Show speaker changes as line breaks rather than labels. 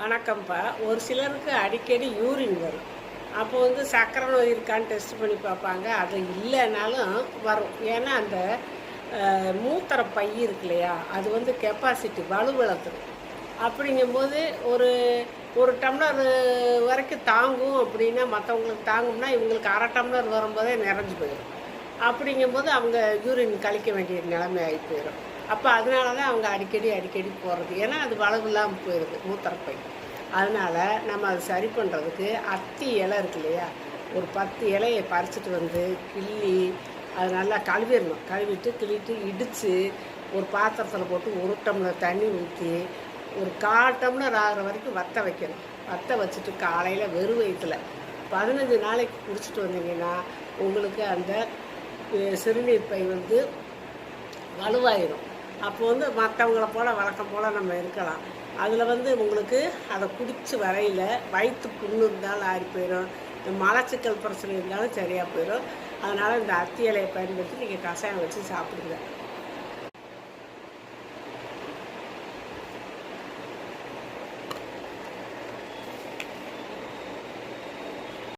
வணக்கம்ப்பா. ஒரு சிலருக்கு அடிக்கடி யூரின் வரும். அப்போ வந்து சக்கரை நோய் இருக்கான்னு டெஸ்ட் பண்ணி பார்ப்பாங்க. அது இல்லைனாலும் வரும். ஏன்னா அந்த மூத்திர பை இருக்கு இல்லையா? அது வந்து கெப்பாசிட்டி வலுவிழத்துடும் அப்படிங்கும்போது ஒரு ஒரு டம்ளர் வரைக்கும் தாங்கும் அப்படின்னா மற்றவங்களுக்கு தாங்கும்னா இவங்களுக்கு அரை டம்ளர் வரும்போதே நிறைஞ்சு போயிடும் அப்படிங்கும்போது அவங்க யூரின் கழிக்க வேண்டிய நிலைமை ஆகி போயிடும் அப்போ அதனால தான் அவங்க அடிக்கடி அடிக்கடி போகிறது ஏன்னா அது வளவு இல்லாமல் போயிடுது மூத்திரப்பை அதனால் நம்ம அது சரி பண்ணுறதுக்கு அத்தி இலை இருக்கு இல்லையா? ஒரு பத்து இலையை பறிச்சுட்டு வந்து கிள்ளி அது நல்லா கழுவிடணும். கழுவிட்டு கிள்ளிட்டு இடித்து ஒரு பாத்திரத்தில் போட்டு ஒரு டம்ளர் தண்ணி ஊற்றி ஒரு கால் டம்ளர் ஆகிற வரைக்கும் வத்த வைக்கணும். வத்த வச்சுட்டு காலையில் வெறும் வயிற்றுல பதினஞ்சு நாளைக்கு குடிச்சிட்டு வந்தீங்கன்னா உங்களுக்கு அந்த சிறுநீர் பை வந்து வலுவாயிடும் அப்போ வந்து மற்றவங்கள போல் வழக்கம் போல் நம்ம இருக்கலாம். அதில் வந்து உங்களுக்கு அதை குடித்து வரையில் வயிற்று புண்ணு இருந்தாலும் ஆறி போயிடும் இந்த மலச்சிக்கல் பிரச்சனை இருந்தாலும் சரியாக போயிடும் அதனால் இந்த அத்தி இலையை பயன்படுத்தி நீங்கள் கஷாயம் வச்சு சாப்பிடுங்க.